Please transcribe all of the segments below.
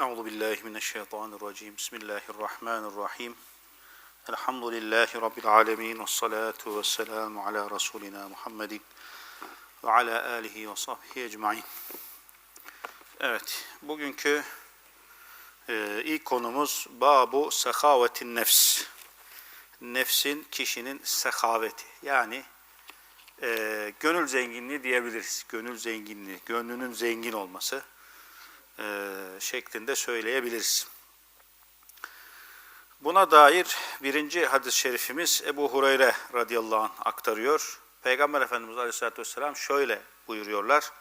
Euzu billahi mineşşeytanirracim. Bismillahirrahmanirrahim. Elhamdülillahi rabbil alamin ve salatu vesselamu ala rasulina Muhammedin ve ala alihi ve sahbihi ecmaîn. Evet, bugünkü e, ilk konumuz babu sehavetin nefs. Nefsin kişinin sehaveti yani e, gönül zenginliği diyebiliriz. Gönül zenginliği, gönlünün zengin olması e, şeklinde söyleyebiliriz. Buna dair birinci hadis-i şerifimiz Ebu Hureyre radıyallahu anh aktarıyor. Peygamber Efendimiz aleyhissalatü vesselam şöyle buyuruyorlar.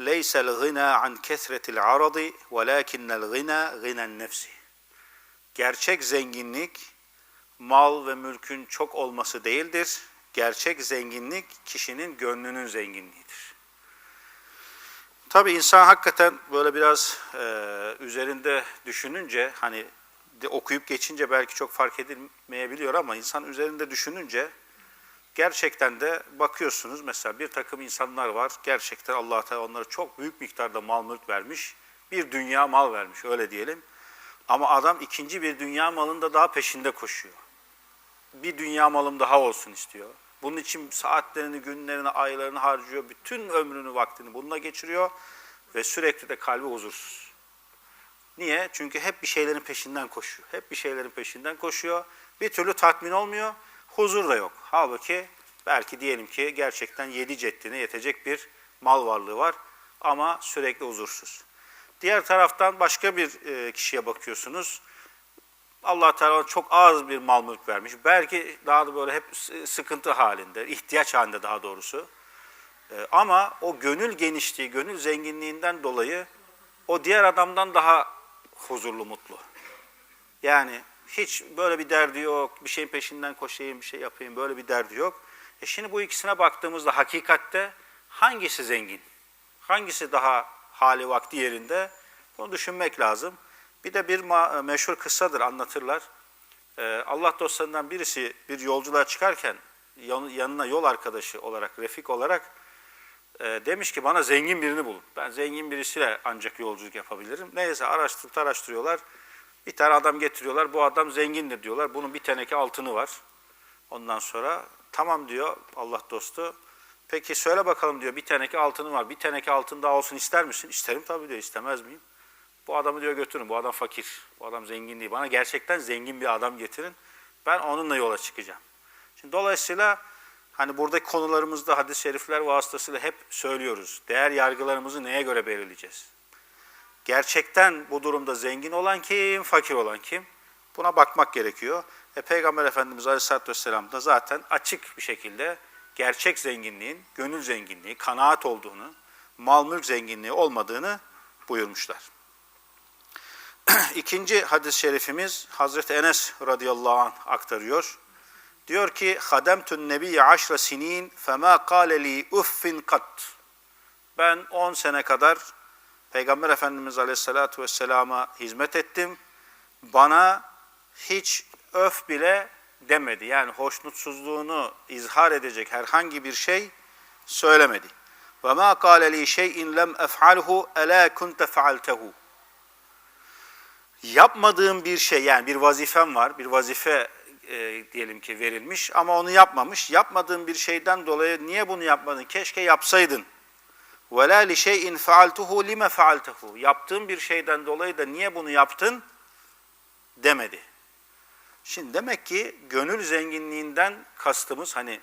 Leysel gına an kesretil aradi velakinnel gına ginen nefsi. Gerçek zenginlik mal ve mülkün çok olması değildir. Gerçek zenginlik kişinin gönlünün zenginliğidir. Tabi insan hakikaten böyle biraz e, üzerinde düşününce hani de okuyup geçince belki çok fark edilmeyebiliyor ama insan üzerinde düşününce gerçekten de bakıyorsunuz. Mesela bir takım insanlar var gerçekten allah Teala onlara çok büyük miktarda mal mülk vermiş bir dünya mal vermiş öyle diyelim. Ama adam ikinci bir dünya malında daha peşinde koşuyor. Bir dünya malım daha olsun istiyor bunun için saatlerini, günlerini, aylarını harcıyor. Bütün ömrünü, vaktini bununla geçiriyor. Ve sürekli de kalbi huzursuz. Niye? Çünkü hep bir şeylerin peşinden koşuyor. Hep bir şeylerin peşinden koşuyor. Bir türlü tatmin olmuyor. Huzur da yok. Halbuki belki diyelim ki gerçekten yedi ceddine yetecek bir mal varlığı var. Ama sürekli huzursuz. Diğer taraftan başka bir kişiye bakıyorsunuz allah Teala çok az bir mal mülk vermiş. Belki daha da böyle hep sıkıntı halinde, ihtiyaç halinde daha doğrusu. Ee, ama o gönül genişliği, gönül zenginliğinden dolayı o diğer adamdan daha huzurlu, mutlu. Yani hiç böyle bir derdi yok, bir şeyin peşinden koşayım, bir şey yapayım, böyle bir derdi yok. E şimdi bu ikisine baktığımızda hakikatte hangisi zengin? Hangisi daha hali vakti yerinde? Bunu düşünmek lazım. Bir de bir meşhur kıssadır anlatırlar. Ee, Allah dostlarından birisi bir yolculuğa çıkarken yanına yol arkadaşı olarak, refik olarak e, demiş ki bana zengin birini bulun. Ben zengin birisiyle ancak yolculuk yapabilirim. Neyse araştırıp araştırıyorlar. Bir tane adam getiriyorlar. Bu adam zengindir diyorlar. Bunun bir teneke altını var. Ondan sonra tamam diyor Allah dostu. Peki söyle bakalım diyor bir teneke altını var. Bir teneke altın daha olsun ister misin? İsterim tabii diyor istemez miyim? Bu adamı diyor götürün. Bu adam fakir. Bu adam zengin değil. Bana gerçekten zengin bir adam getirin. Ben onunla yola çıkacağım. Şimdi dolayısıyla hani buradaki konularımızda hadis-i şerifler vasıtasıyla hep söylüyoruz. Değer yargılarımızı neye göre belirleyeceğiz? Gerçekten bu durumda zengin olan kim, fakir olan kim? Buna bakmak gerekiyor. E, Peygamber Efendimiz Aleyhisselatü Vesselam da zaten açık bir şekilde gerçek zenginliğin, gönül zenginliği, kanaat olduğunu, mal mülk zenginliği olmadığını buyurmuşlar. İkinci hadis-i şerifimiz Hazreti Enes radıyallahu anh aktarıyor. Diyor ki Hademtun nebiyye aşra sinin fema kâle li uffin kat. Ben 10 sene kadar Peygamber Efendimiz Aleyhisselatü Vesselam'a hizmet ettim. Bana hiç öf bile demedi. Yani hoşnutsuzluğunu izhar edecek herhangi bir şey söylemedi. Ve ma kâle li şey'in lem ef'alhu elâ kunte fealtehu yapmadığım bir şey yani bir vazifem var, bir vazife e, diyelim ki verilmiş ama onu yapmamış. Yapmadığım bir şeyden dolayı niye bunu yapmadın? Keşke yapsaydın. وَلَا لِشَيْءٍ فَعَلْتُهُ لِمَ فَعَلْتَهُ Yaptığım bir şeyden dolayı da niye bunu yaptın demedi. Şimdi demek ki gönül zenginliğinden kastımız hani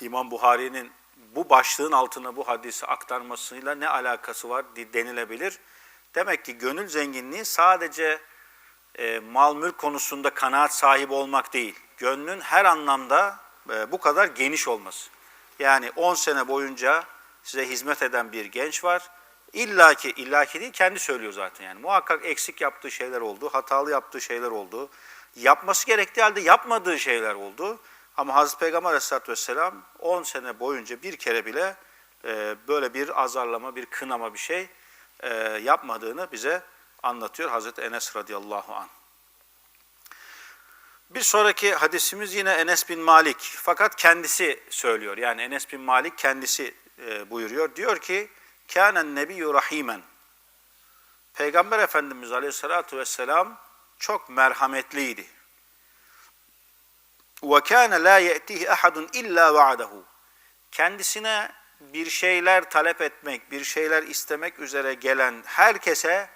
İmam Buhari'nin bu başlığın altına bu hadisi aktarmasıyla ne alakası var denilebilir. Demek ki gönül zenginliği sadece e, mal mülk konusunda kanaat sahibi olmak değil. Gönlün her anlamda e, bu kadar geniş olması. Yani 10 sene boyunca size hizmet eden bir genç var. İlla ki, illa ki değil kendi söylüyor zaten yani. Muhakkak eksik yaptığı şeyler oldu, hatalı yaptığı şeyler oldu. Yapması gerektiği halde yapmadığı şeyler oldu. Ama Hazreti Peygamber Aleyhisselatü Vesselam 10 sene boyunca bir kere bile e, böyle bir azarlama, bir kınama bir şey e, yapmadığını bize anlatıyor Hazreti Enes radıyallahu an. Bir sonraki hadisimiz yine Enes bin Malik. Fakat kendisi söylüyor. Yani Enes bin Malik kendisi e, buyuruyor. Diyor ki, Kânen nebiyyü rahimen. Peygamber Efendimiz Aleyhisselatü Vesselam çok merhametliydi. وَكَانَ لَا يَأْتِهِ أَحَدٌ اِلَّا وَعَدَهُ Kendisine bir şeyler talep etmek, bir şeyler istemek üzere gelen herkese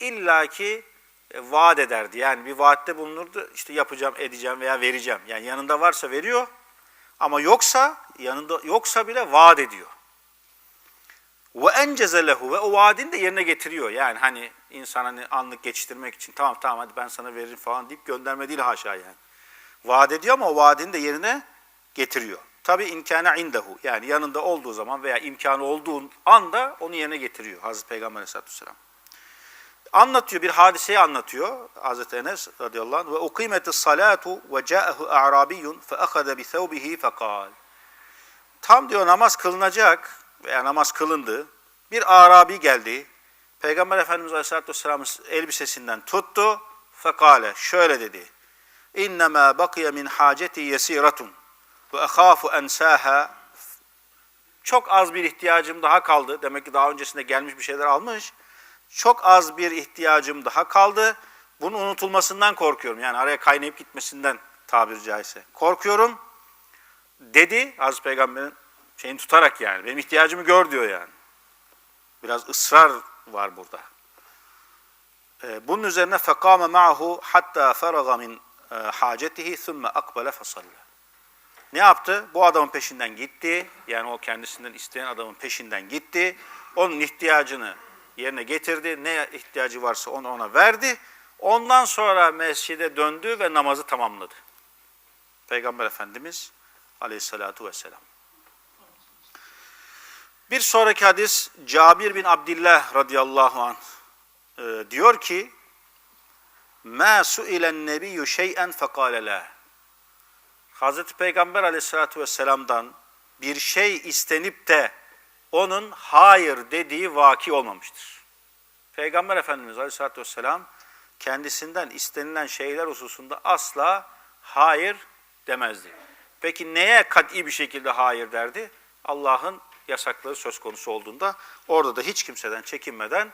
illaki e, vaat ederdi. Yani bir vaatte bulunurdu. İşte yapacağım, edeceğim veya vereceğim. Yani yanında varsa veriyor ama yoksa yanında yoksa bile vaat ediyor. Ve enceze lehu ve o vaadini de yerine getiriyor. Yani hani insan hani anlık geçiştirmek için tamam tamam hadi ben sana veririm falan deyip gönderme değil haşa yani. Vaat ediyor ama o vaadini de yerine getiriyor. Tabi imkâne indehu yani yanında olduğu zaman veya imkanı olduğu anda onu yerine getiriyor Hazreti Peygamber Aleyhisselatü Vesselam. Anlatıyor bir hadiseyi anlatıyor Hazreti Enes radıyallahu anh ve ukimetis salatu ve ca'ahu a'rabiyyun fe akhada bi thawbihi fekal. Tam diyor namaz kılınacak veya namaz kılındı. Bir Arabi geldi. Peygamber Efendimiz Aleyhisselatü Vesselam'ın elbisesinden tuttu. Fekale şöyle dedi. İnnemâ bakiye min haceti yesiratun ve ehâfu ensâhâ çok az bir ihtiyacım daha kaldı. Demek ki daha öncesinde gelmiş bir şeyler almış. Çok az bir ihtiyacım daha kaldı. Bunun unutulmasından korkuyorum. Yani araya kaynayıp gitmesinden tabiri caizse. Korkuyorum dedi Hazreti Peygamber'in şeyini tutarak yani. Benim ihtiyacımı gör diyor yani. Biraz ısrar var burada. Ee, bunun üzerine ma'hu hatta feraga min e, hacetihi thumme akbele fesalla Ne yaptı? Bu adamın peşinden gitti. Yani o kendisinden isteyen adamın peşinden gitti. Onun ihtiyacını yerine getirdi. Ne ihtiyacı varsa onu ona verdi. Ondan sonra mescide döndü ve namazı tamamladı. Peygamber Efendimiz aleyhissalatu vesselam. Bir sonraki hadis Cabir bin Abdullah radıyallahu anh e, diyor ki مَا سُئِلَ النَّبِيُّ شَيْئًا فَقَالَ لَا Hazreti Peygamber aleyhissalatü vesselam'dan bir şey istenip de onun hayır dediği vaki olmamıştır. Peygamber Efendimiz aleyhissalatü vesselam kendisinden istenilen şeyler hususunda asla hayır demezdi. Peki neye kat'i bir şekilde hayır derdi? Allah'ın yasakları söz konusu olduğunda orada da hiç kimseden çekinmeden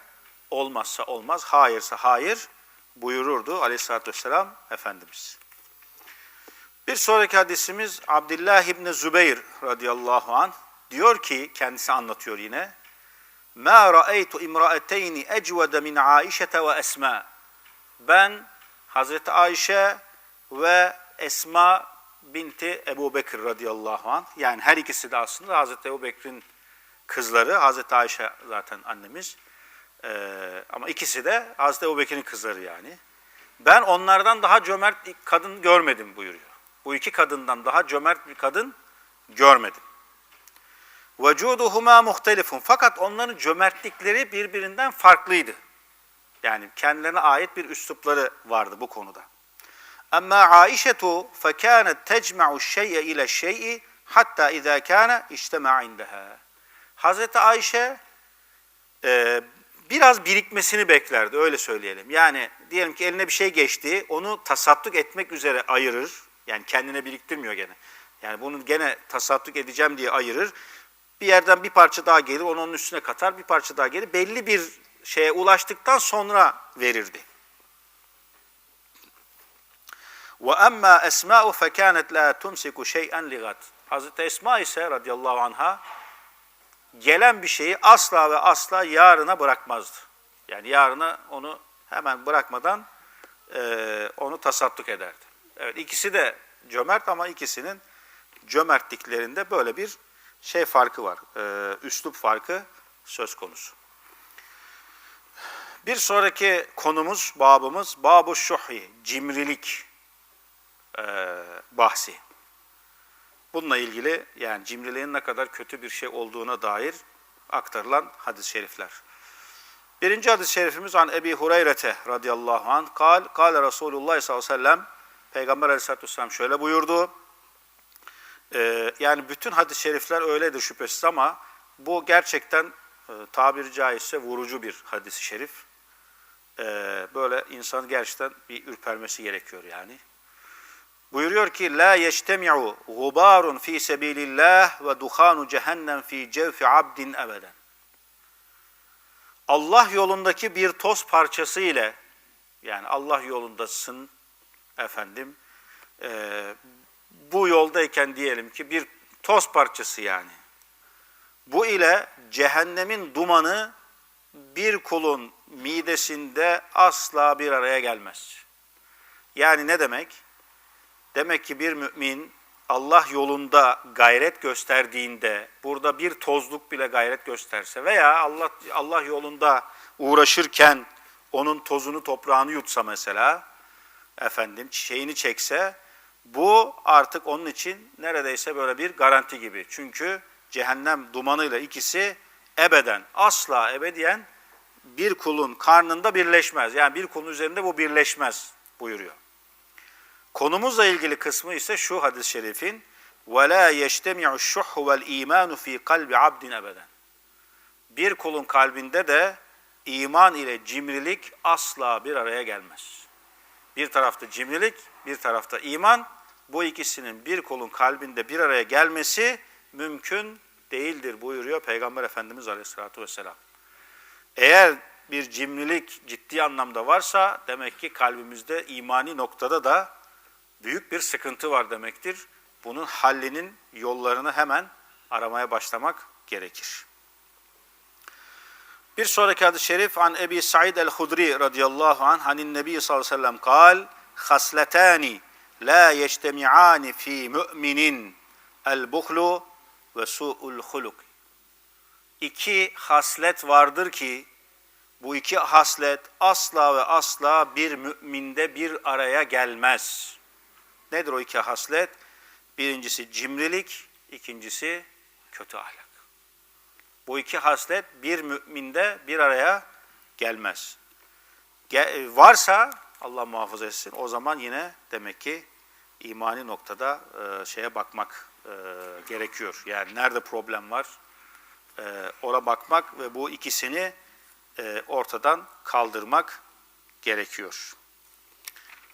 olmazsa olmaz, hayırsa hayır buyururdu aleyhissalatü vesselam Efendimiz. Bir sonraki hadisimiz Abdullah İbni Zübeyir radıyallahu an diyor ki kendisi anlatıyor yine. Ma ra'aytu imra'ateyni ecvede min Aişete ve Esma. Ben Hazreti Ayşe ve Esma binti Ebu Bekir radıyallahu an. Yani her ikisi de aslında Hazreti Ebu Bekir'in kızları. Hazreti Ayşe zaten annemiz. Ee, ama ikisi de Hazreti Ebu Bekir'in kızları yani. Ben onlardan daha cömert kadın görmedim buyuruyor. Bu iki kadından daha cömert bir kadın görmedim. Vücuduhuma muhtelifun. Fakat onların cömertlikleri birbirinden farklıydı. Yani kendilerine ait bir üslupları vardı bu konuda. Ama Aişetu fekânet tecma'u şey'e ile şey'i hatta izâ kâne iştema indeha. Hazreti Ayşe e, biraz birikmesini beklerdi öyle söyleyelim. Yani diyelim ki eline bir şey geçti onu tasadduk etmek üzere ayırır. Yani kendine biriktirmiyor gene. Yani bunu gene tasadduk edeceğim diye ayırır. Bir yerden bir parça daha gelir, onu onun üstüne katar, bir parça daha gelir. Belli bir şeye ulaştıktan sonra verirdi. Ve emma esma'u fekânet la tumsiku şey'en ligat. Hazreti Esma ise radıyallahu anha gelen bir şeyi asla ve asla yarına bırakmazdı. Yani yarına onu hemen bırakmadan e, onu tasadduk ederdi. Evet ikisi de cömert ama ikisinin cömertliklerinde böyle bir şey farkı var. E, üslup farkı söz konusu. Bir sonraki konumuz, babımız babu şuhi, cimrilik e, bahsi. Bununla ilgili yani cimriliğin ne kadar kötü bir şey olduğuna dair aktarılan hadis-i şerifler. Birinci hadis-i şerifimiz an Ebi Hureyre'te radıyallahu anh kal, kal Resulullah sallallahu aleyhi ve sellem Peygamber aleyhissalatü vesselam şöyle buyurdu. Ee, yani bütün hadis-i şerifler öyledir şüphesiz ama bu gerçekten e, tabiri caizse vurucu bir hadis-i şerif. Ee, böyle insan gerçekten bir ürpermesi gerekiyor yani. Buyuruyor ki la yeştemi'u gubarun fi sebilillah ve duhanu cehennem fi cevfi abdin ebeden. Allah yolundaki bir toz parçası ile yani Allah yolundasın efendim e, bu yoldayken diyelim ki bir toz parçası yani. Bu ile cehennemin dumanı bir kulun midesinde asla bir araya gelmez. Yani ne demek? Demek ki bir mümin Allah yolunda gayret gösterdiğinde, burada bir tozluk bile gayret gösterse veya Allah Allah yolunda uğraşırken onun tozunu toprağını yutsa mesela, efendim şeyini çekse, bu artık onun için neredeyse böyle bir garanti gibi. Çünkü cehennem dumanıyla ikisi ebeden, asla ebediyen bir kulun karnında birleşmez. Yani bir kulun üzerinde bu birleşmez buyuruyor. Konumuzla ilgili kısmı ise şu hadis-i şerifin وَلَا يَجْتَمِعُ الشُّحُّ وَالْا۪يمَانُ ف۪ي قَلْبِ عَبْدٍ ebeden. Bir kulun kalbinde de iman ile cimrilik asla bir araya gelmez. Bir tarafta cimrilik, bir tarafta iman. Bu ikisinin bir kulun kalbinde bir araya gelmesi mümkün değildir buyuruyor Peygamber Efendimiz Aleyhisselatü Vesselam. Eğer bir cimrilik ciddi anlamda varsa demek ki kalbimizde imani noktada da büyük bir sıkıntı var demektir. Bunun hallinin yollarını hemen aramaya başlamak gerekir. Bir sonraki hadis-i şerif an Ebi Said el-Hudri radıyallahu anh hanin Nebi sallallahu aleyhi ve sellem kal hasletani la yeçtemi'ani fi mü'minin el-buhlu ve su'ul huluk. İki haslet vardır ki bu iki haslet asla ve asla bir müminde bir araya gelmez. Nedir o iki haslet? Birincisi cimrilik, ikincisi kötü ahlak. Bu iki haslet bir müminde bir araya gelmez. Ge varsa Allah muhafaza etsin o zaman yine demek ki imani noktada e, şeye bakmak e, gerekiyor. Yani nerede problem var e, bakmak ve bu ikisini e, ortadan kaldırmak gerekiyor.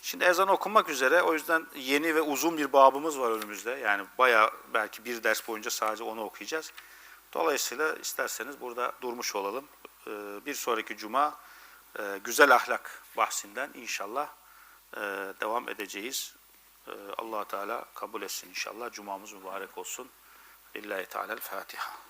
Şimdi ezan okunmak üzere o yüzden yeni ve uzun bir babımız var önümüzde. Yani bayağı belki bir ders boyunca sadece onu okuyacağız. Dolayısıyla isterseniz burada durmuş olalım. Ee, bir sonraki cuma e, güzel ahlak bahsinden inşallah e, devam edeceğiz. Ee, allah Teala kabul etsin inşallah. Cumamız mübarek olsun. Lillahi Teala'l Fatiha.